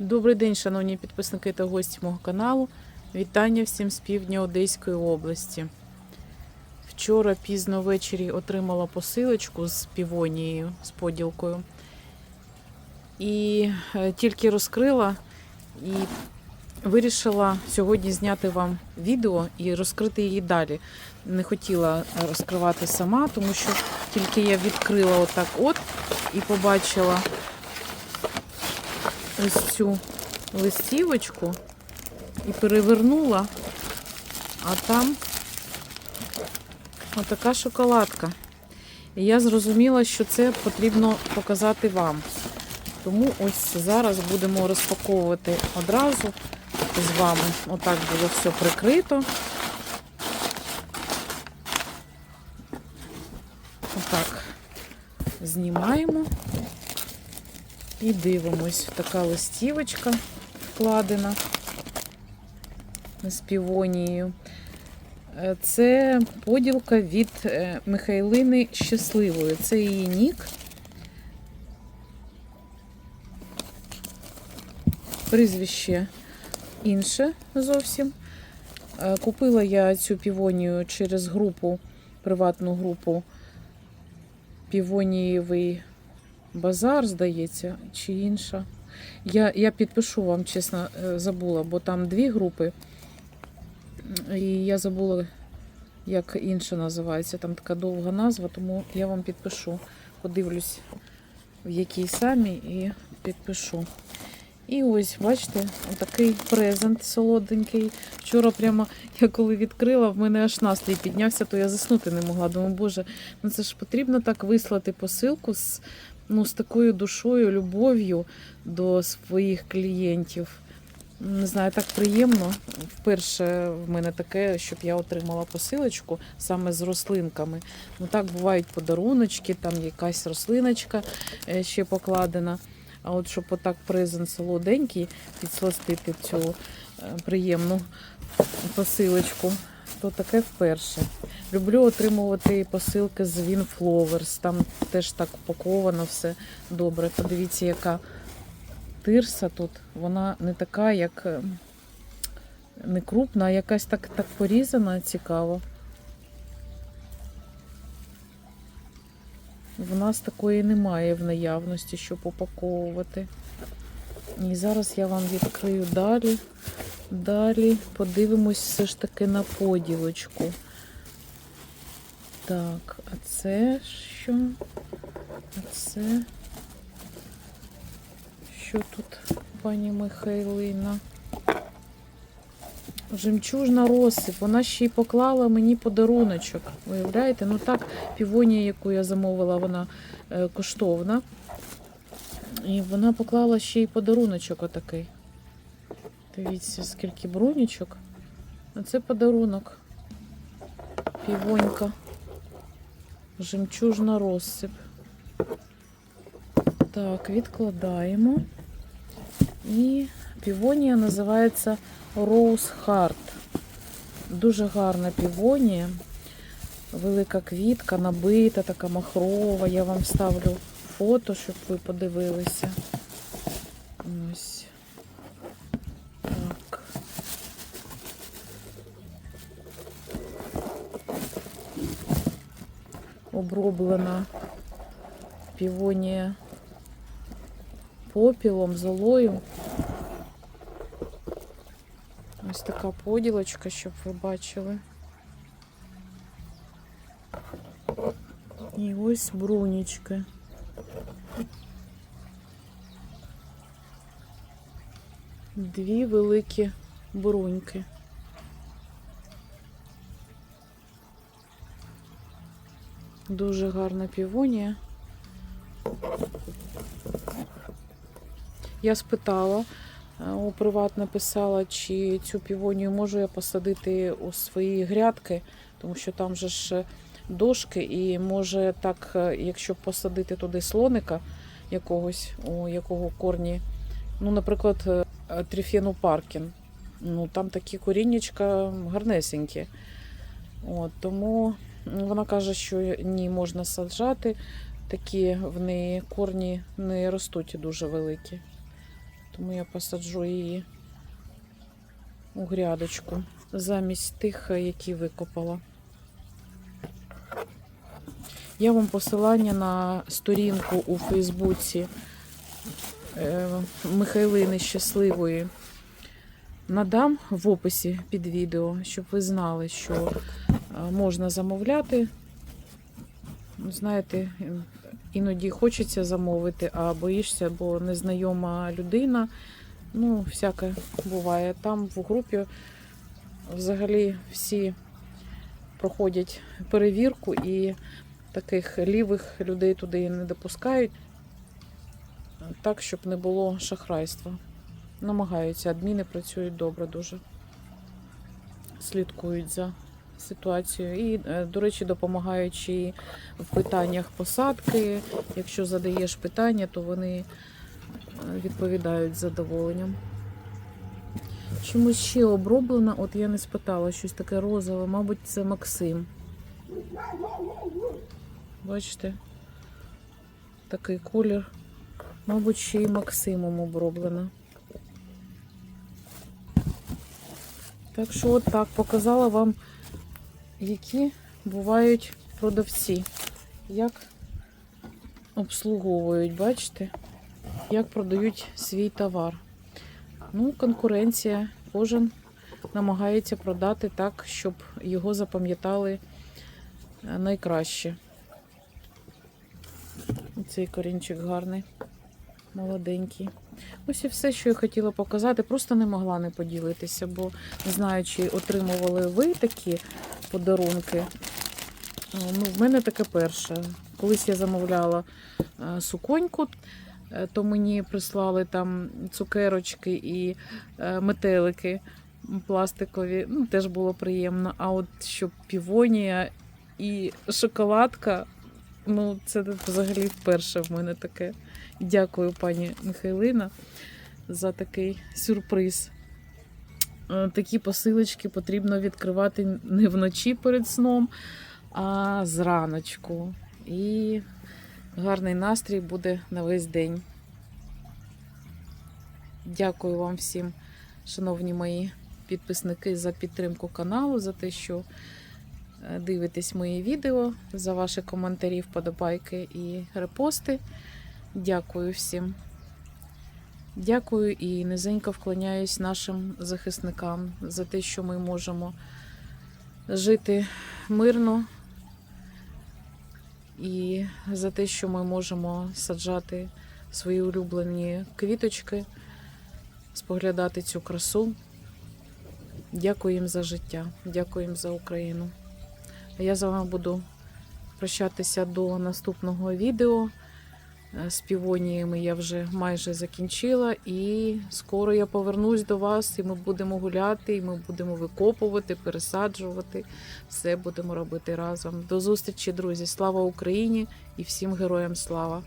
Добрий день, шановні підписники та гості мого каналу. Вітання всім з півдня Одеської області. Вчора пізно ввечері отримала посилочку з півонією, з поділкою. І е, тільки розкрила і вирішила сьогодні зняти вам відео і розкрити її далі. Не хотіла розкривати сама, тому що тільки я відкрила отак от і побачила ось цю листівочку і перевернула, а там отака шоколадка. І я зрозуміла, що це потрібно показати вам. Тому ось зараз будемо розпаковувати одразу з вами. Отак було все прикрито. Отак знімаємо. І дивимось, така листівочка вкладена з півонією. Е, Це поділка від е, Михайлини Щасливої. Це її нік. Прізвище інше зовсім. Е, Купила я цю півонію через групу, приватну групу Півонієвий базар, здається, чи інша. Я, я підпишу вам, чесно, е, забула, бо там дві групи. І я забула, як інша називається. Там така довга назва, тому я вам підпишу. Подивлюсь, в якій самі, і підпишу. І ось, бачите, такий презент солоденький. Вчора прямо я коли відкрила, в мене аж настрій піднявся, то я заснути не могла. Думаю, боже, ну це ж потрібно так вислати посилку з, ну, з такою душою, любов'ю до своїх клієнтів. Не знаю, так приємно. Вперше в мене таке, щоб я отримала посилочку саме з рослинками. Ну так бувають подаруночки, там якась рослиночка е, ще покладена. А от щоб отак презент солоденький підсластити цю е, приємну посилочку, то таке вперше. Люблю отримувати посилки з Winflowers. Там теж так упаковано все добре. Подивіться, яка тирса тут. Вона не така, як е, не крупна, а якась так, так порізана, цікаво. В нас такої немає в наявності, щоб упаковувати. І зараз я вам відкрию далі. Далі подивимось все ж таки на поділочку. Так, а це що? А це що тут, пані Михайлина? Жемчужна розсип. Вона ще й поклала мені подаруночок. Уявляєте? Ну так, півонія, яку я замовила, вона е, коштовна. І вона поклала ще й подаруночок отакий. Дивіться, скільки брунічок. А це подарунок. Півонька. Жемчужна розсип. Так, відкладаємо. І півонія називається Rose Heart. Дуже гарна півонія. Велика квітка, набита, така махрова. Я вам ставлю фото, щоб ви подивилися. Ось. Так. Оброблена півонія попілом, золою. Ось така поділочка, щоб ви бачили. І ось брунічки. Дві великі бруньки. Дуже гарна півонія. Я спитала, е, у приват написала, чи цю півонію можу я посадити у свої грядки, тому що там же ж дошки, і може так, е, якщо посадити туди слоника якогось, у якого корні, ну, наприклад, е, тріфену паркін. Ну, там такі коріннячка гарнесенькі. От, тому вона каже, що ні, можна саджати. Такі в неї корні не ростуть дуже великі. Тому я посаджу її у грядочку замість тих, е, які викопала. Я вам посилання на сторінку у Фейсбуці е, Михайлини Щасливої надам в описі під відео, щоб ви знали, що е, можна замовляти. Знаєте, е, іноді хочеться замовити, а боїшся, бо незнайома людина. Ну, всяке буває. Там в групі взагалі всі проходять перевірку і таких лівих людей туди не допускають, так, щоб не було шахрайства. Намагаються, адміни працюють добре дуже. Слідкують за ситуацією. І, е, до речі, допомагаючи в питаннях посадки. Якщо задаєш питання, то вони е, відповідають з задоволенням. Чомусь ще оброблено, от я не спитала, щось таке розове, мабуть, це Максим. Бачите? Такий колір. Мабуть, ще й Максимом оброблено. Так що от так показала вам, які бувають продавці. Як обслуговують, бачите? Як продають свій товар. Ну, конкуренція. Кожен намагається продати так, щоб його запам'ятали е, найкраще. Цей корінчик гарний, молоденький. Ось і все, що я хотіла показати. Просто не могла не поділитися, бо не знаю, чи отримували ви такі подарунки. Е, Ну, в мене таке перше. Колись я замовляла е, суконьку, е, то мені прислали там цукерочки і метелики пластикові. Ну, теж було приємно. А от щоб півонія і шоколадка, ну, це взагалі вперше в мене таке. Дякую, пані Михайлина, за такий сюрприз. Е, Такі посилочки потрібно відкривати не вночі перед сном, а зраночку. І гарний настрій буде на весь день. Дякую вам всім, шановні мої підписники, за підтримку каналу, за те, що дивитесь мої відео, за ваші коментарі, вподобайки і репости. Дякую всім. Дякую і низенько вклоняюсь нашим захисникам за те, що ми можемо жити мирно і за те, що ми можемо саджати свої улюблені квіточки, споглядати цю красу. Дякую їм за життя, дякую їм за Україну. Я з вами буду прощатися до наступного відео. Е, З півоніями я вже майже закінчила, і скоро я повернусь до вас, і ми будемо гуляти, і ми будемо викопувати, пересаджувати. Все будемо робити разом. До зустрічі, друзі! Слава Україні і всім героям слава!